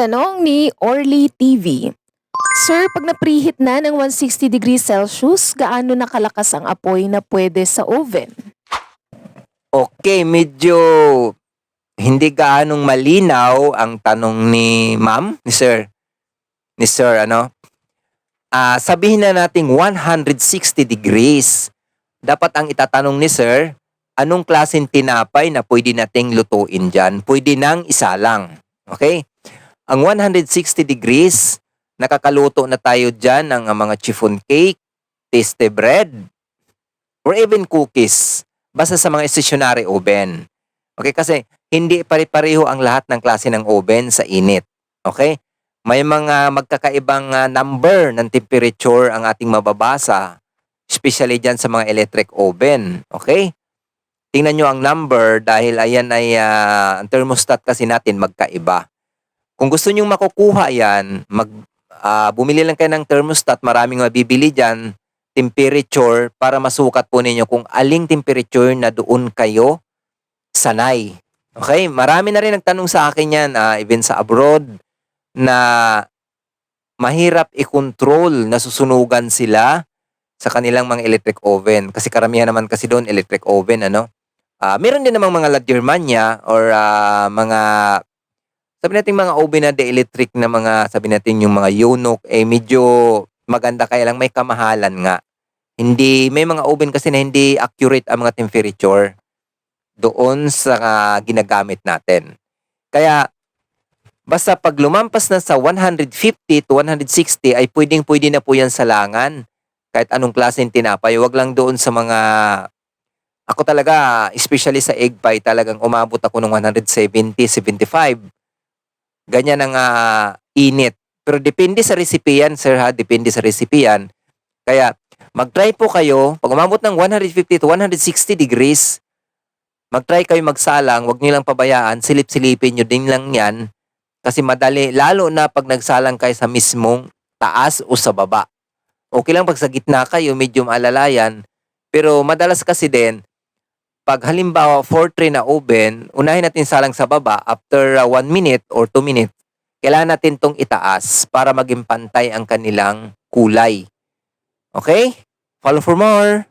Tanong ni Orly TV. Sir, pag na-preheat na ng 160 degrees Celsius, gaano nakalakas ang apoy na pwede sa oven? Okay, medyo hindi gaanong malinaw ang tanong ni ma'am, ni sir. Ni sir, ano? Ah, sabihin na nating 160 degrees. Dapat ang itatanong ni sir, anong klaseng tinapay na pwede nating lutuin dyan? Pwede nang isa lang. Okay? Ang 160 degrees, nakakaluto na tayo dyan ng ah, mga chiffon cake, tasty bread, or even cookies basta sa mga stationary oven. Okay, kasi hindi pare-pareho ang lahat ng klase ng oven sa init. Okay? May mga magkakaibang ah, number ng temperature ang ating mababasa, especially dyan sa mga electric oven. Okay? Tingnan nyo ang number dahil ayan ay ah, ang thermostat kasi natin magkaiba. Kung gusto nyo makukuha yan, mag, ah, bumili lang kayo ng thermostat, maraming mabibili dyan, temperature para masukat po ninyo kung aling temperature na doon kayo sanay. Okay? Marami na rin nagtanong sa akin yan, ah, even sa abroad, na mahirap i-control na susunugan sila sa kanilang mga electric oven. Kasi karamihan naman kasi doon electric oven, ano? Ah, meron din namang mga La Germania or ah, mga sabi natin mga oven na de-electric na mga sabi natin yung mga Yonoc eh medyo maganda kaya lang may kamahalan nga. Hindi may mga oven kasi na hindi accurate ang mga temperature doon sa ah, ginagamit natin. Kaya basta pag lumampas na sa 150 to 160 ay pwedeng-pwede na po yan sa langan. Kahit anong klaseng tinapay, wag lang doon sa mga ako talaga, especially sa egg pie, talagang umabot ako ng 170, 75. Ganyan ang ah, init. Pero depende sa recipe yan, sir ha. Depende sa recipe yan. Kaya, mag-try po kayo. Pag umabot ng 150 to 160 degrees, mag-try kayo magsalang. Huwag nyo lang pabayaan. Silip-silipin nyo din lang yan. Kasi madali, lalo na pag nagsalang kayo sa mismong taas o sa baba. Okay lang pag sa gitna kayo, medyo alalayan. Pero madalas kasi din, pag halimbawa 4 tray na oven, unahin natin salang sa baba after 1 minute or 2 minutes, kailangan natin tong itaas para maging pantay ang kanilang kulay. Okay? Follow for more.